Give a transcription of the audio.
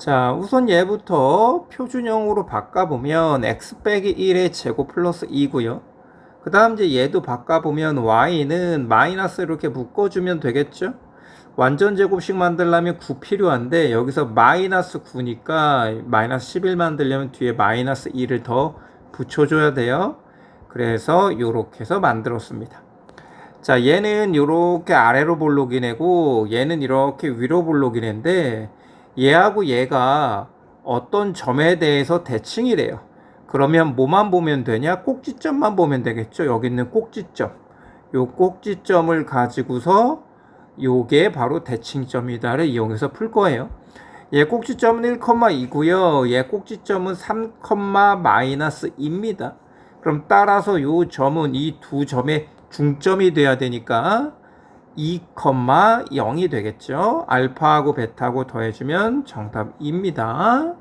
자, 우선 얘부터 표준형으로 바꿔보면 x 빼기 1의 제곱 플러스 2고요. 그 다음 이제 얘도 바꿔보면 y는 마이너스 이렇게 묶어주면 되겠죠? 완전 제곱식 만들려면 9 필요한데 여기서 마이너스 9니까 마이너스 11 만들려면 뒤에 마이너스 2를 더 붙여줘야 돼요. 그래서 이렇게 해서 만들었습니다. 자, 얘는 이렇게 아래로 볼록이네고 얘는 이렇게 위로 볼록이네인데 얘하고 얘가 어떤 점에 대해서 대칭이래요. 그러면 뭐만 보면 되냐? 꼭지점만 보면 되겠죠. 여기 있는 꼭지점. 요 꼭지점을 가지고서 요게 바로 대칭점이다를 이용해서 풀 거예요. 얘 꼭지점은 1,2고요. 얘 꼭지점은 3, 마이너스 2입니다. 그럼 따라서 요 점은 이 두 점의 중점이 돼야 되니까 2,0이 되겠죠. 알파하고 베타하고 더해주면 정답입니다.